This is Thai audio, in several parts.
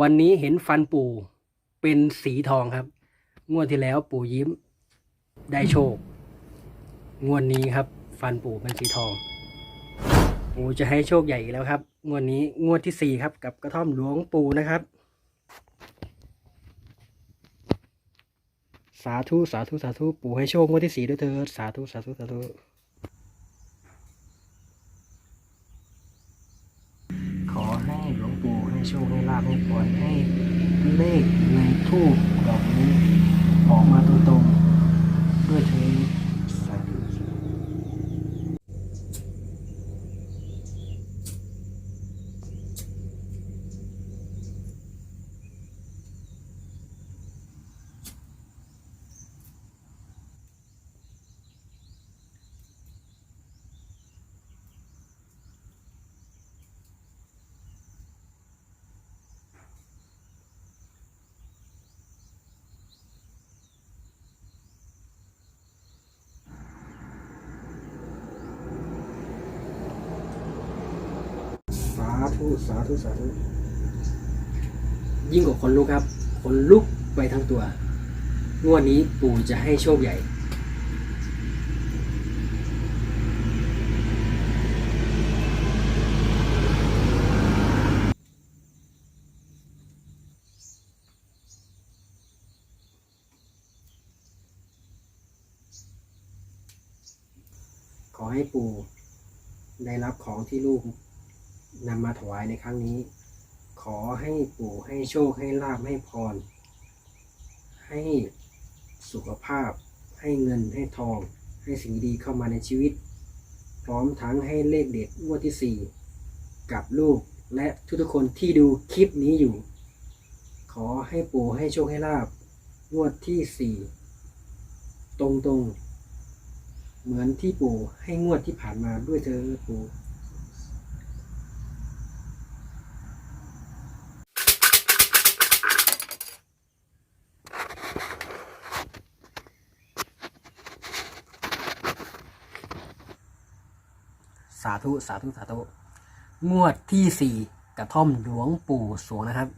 วันนี้เห็นฟันปู่เป็นสีทองครับ งวดที่แล้วปู่ยิ้มได้โชค งวดนี้ครับ ฟันปู่เป็นสีทอง ปู่จะให้โชคใหญ่อีกแล้วครับ งวดนี้งวดที่สี่ครับ กับกระท่อมหลวงปู่นะครับ สาธุสาธุสาธุปู่ให้โชคงวดที่สี่ด้วยเถิดสาธุสาธุสาธุขอให้หลวงปู่ โชคให้ลาภให้พรให้เลขในทูบดอกนี้ออกมาตรงๆด้วยเถิดสาธุสาธุ สาธุสาธุสาธุยิ่งกว่าคนลุกครับคนลุกไปทั้งตัว งวดนี้ปู่จะให้โชคใหญ่ ขอให้ปู่ได้รับของที่ลูก นำมาถวายในครั้งนี้ ขอให้ปู่ให้โชคให้ลาบให้พร ให้สุขภาพ ให้เงินให้ทอง ให้สิ่งดีเข้ามาในชีวิต พร้อมทั้งให้เลขเด็ดงวดที่สี่กับลูกและทุกๆคนที่ดูคลิปนี้อยู่ ขอให้ปู่ให้โชคให้ลาบงวดที่สี่ตรงๆ เหมือนที่ปู่ให้งวดที่ผ่านมาด้วยเธอปู่าธุสาธุสาธุงวดที่สี่กระท่อมหลวงปู่สวงนะครับ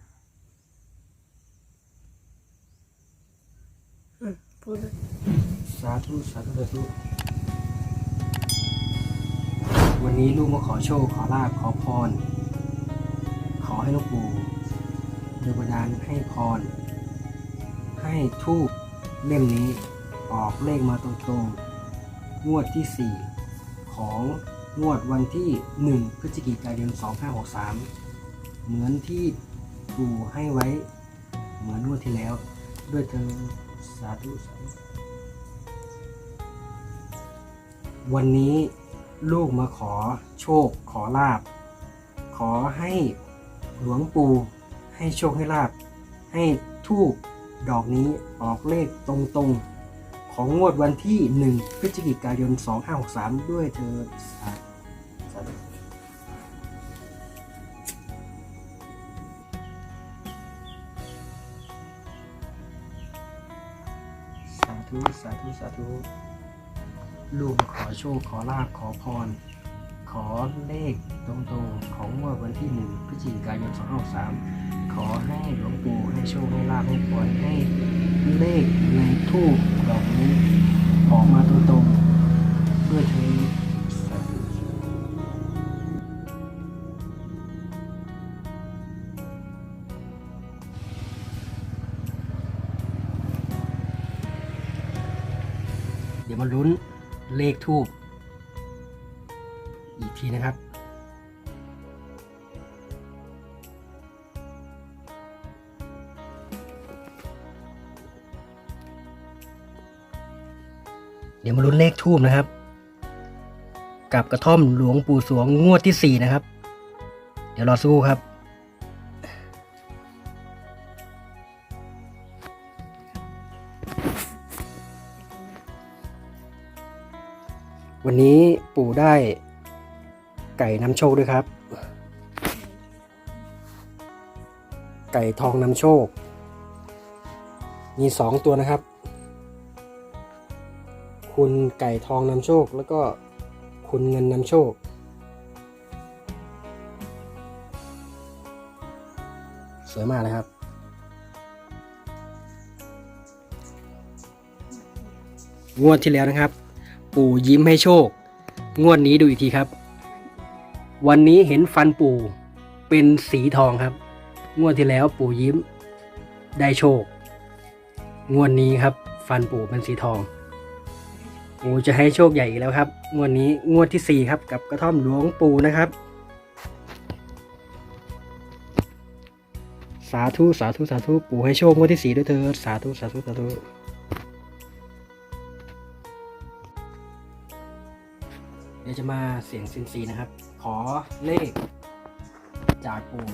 อืมพูดเลยสาธุสาธุสาธุวันนี้ลูกมาขอโชค ขอลาบขอพร ขอให้หลูกปู่เดลบันดาลให้พร ให้ทูบเล่มนี้ออกเลขมาตรงๆงวดที่4ของ งวดวันที่ 1 พฤศจิกายน 2563 เหมือนที่ปู่ให้ไว้เหมือนงวดที่แล้ว ด้วยเธอสาธุสาธุวันนี้ลูกมาขอโชคขอลาบ ขอให้หลวงปู่ให้โชคให้ลาบ ให้ทูบดอกนี้ออกเลขตรงๆ ของงวดวันที่ 1 พฤศจิกายน 2563 ด้วยเธอสาธุ ธุสาธุสาธุลูกขอโชคขอลาบขอพร ขอเลขตรงๆของวดวันที่หนึ่งพฤศจิกายน2563ขอให้หลวงปู่ให้โชคให้ลาบให้พรให้เลขในทูบดอกนี้ ทูบอีกทีนะครับ เดี๋ยวมาลุ้นเลขทูบนะครับ กับกระท่อมหลวงปู่สวงงวดที่สี่นะครับ เดี๋ยวรอสู้ครับ วันนี้ปู่ได้ไก่นำโชคด้วยครับ ไก่ทองนำโชค มีสองตัวนะครับ คุณไก่ทองนำโชคแล้วก็คุณเงินนำโชค สวยมากเลยครับงวดที่แล้วนะครับ ปู่ยิ้มให้โชค งวดนี้ดูอีกทีครับ วันนี้เห็นฟันปู่เป็นสีทองครับ งวดที่แล้วปู่ยิ้มได้โชค งวดนี้ครับ ฟันปู่เป็นสีทองปู่จะให้โชคใหญ่อีกแล้วครับ งวดนี้งวดที่สี่ครับ กับกระท่อมหลวงปู่นะครับ สาธุสาธุสาธุปู่ให้โชคงวดที่สี่ด้วยเถิดสาธุสาธุสาธุ เดี๋ยวจะมาเสียงซินซีนะครับ ขอเลข จากปู่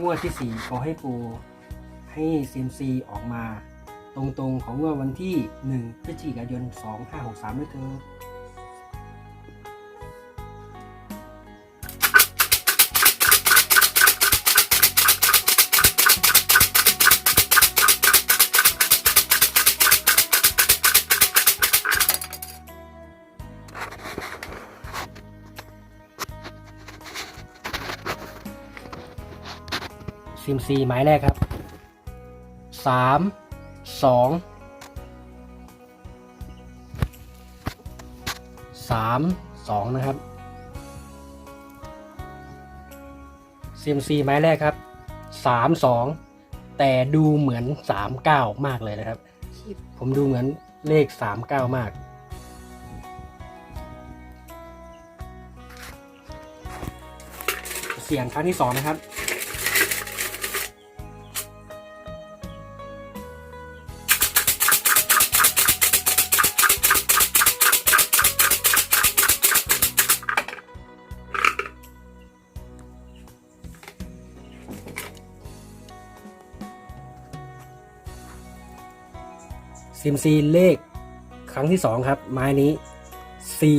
งวดที่สี่ขอให้ปูให้ซินซีออกมา ตรงๆของงวดวันที่ 1 พฤศจิกายน 2 5 6 3ด้วยเถิด ซิมซีหมายแรกครับสามสองสามสองนะครับซิมซีหมายแรกครับสามสองแต่ดูเหมือนสามเก้ามากเลยนะครับ ผมดูเหมือนเลขสามเก้ามากเสียงครั้งที่สองนะครับ ซิมซีเลขครั้งที่สองครับ ไม้นี้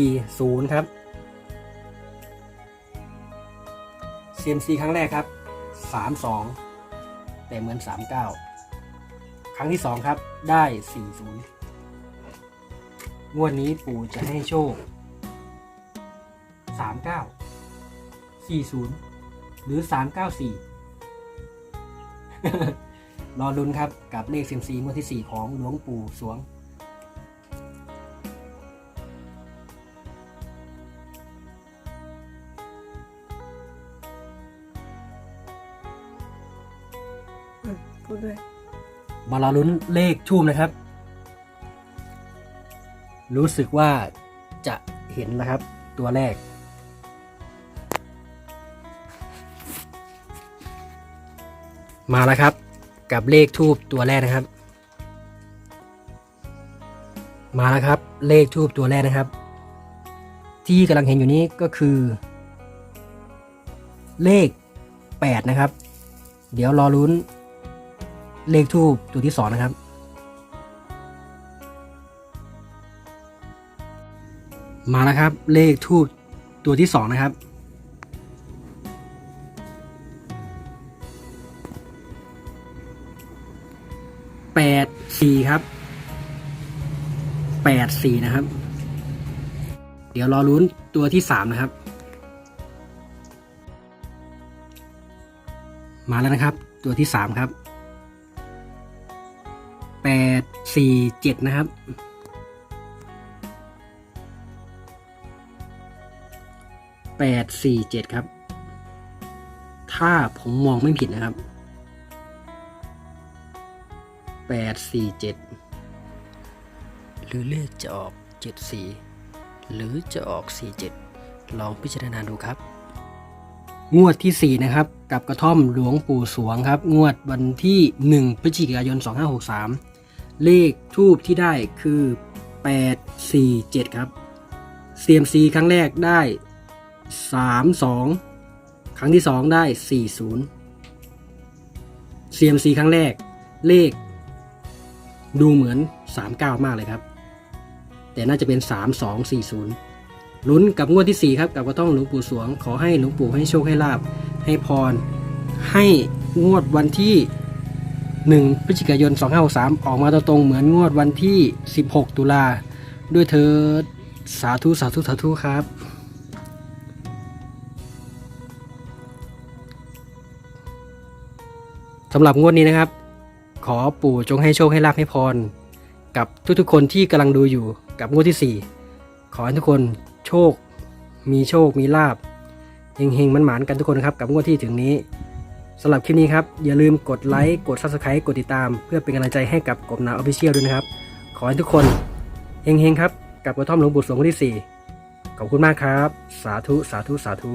40ครับซีมซีครั้งแรกครับ32แต่เหมือน39ครั้งที่สองครับได้40งวดนี้ปู่จะให้โชค39 40หรือ394 รอลุ้นครับกับเลขเซียมซีงวดที่ 4 ของหลวงปู่สวง อืมพูดด้วยมารอลุ้นเลขทูบนะครับ รู้สึกว่าจะเห็นนะครับตัวแรก มาแล้วครับ กับเลขทูบตัวแรกนะครับ มาแล้วครับเลขทูบตัวแรกนะครับ ที่กำลังเห็นอยู่นี้ก็คือ เลข 8 นะครับ เดี๋ยวรอลุ้น เลขทูบตัวที่สองนะครับ มาแล้วครับเลขทูบตัวที่สองนะครับ ดสี่ครับแปดสี่นะครับ เดี๋ยวรอลุ้นตัวที่สามนะครับ มาแล้วนะครับ ตัวที่สามครับแปดสี่เจ็ดนะครับแปดสี่เจ็ดครับ ถ้าผมมองไม่ผิดนะครับ แปดสี่เจ็ดหรือเลขจะออกเจ็ดสี่หรือจะออกสี่เจ็ดลองพิจารณาดูครับ งวดที่ 4 นะครับ กับกระท่อมหลวงปู่สวงครับ งวดวันที่ 1 พฤศจิกายน 2563 เลขทูบที่ได้คือ 847 ครับ CMC ครั้งแรกได้ 32 ครั้งที่ 2 ได้ 40 CMC ครั้งแรกเลข ดูเหมือน 39 มากเลยครับ แต่น่าจะเป็น 3240 ลุ้นกับงวดที่ 4 ครับ กับกระท่อมหลวงปู่สวง ขอให้หลวงปู่ให้โชคให้ลาบ ให้พร ให้งวดวันที่ 1 พฤศจิกายน 2563 ออกมาตรงๆเหมือนงวดวันที่ 16 ตุลา ด้วยเธอสาธุสาธุสาธุครับสำหรับงวดนี้นะครับ ขอปู่จงให้โชคให้ลาภให้พร กับทุกๆคนที่กำลังดูอยู่กับงวดที่ 4 ขอให้ทุกคนโชค มีโชคมีลาบเฮงๆมันหมานกันทุกคนนะครับกับงวดที่ถึงนี้สำหรับคลิปนี้ครับ อย่าลืมกดไลค์กด Subscribe กดติดตาม เพื่อเป็นกำลังใจให้กับกบนาออฟฟิเชียลด้วยนะครับ ขอให้ทุกคนเฮงๆครับ กับกระท่อมหลวงปู่สวงคนที่ 4 ขอบคุณมากครับ สาธุ สาธุ สาธุ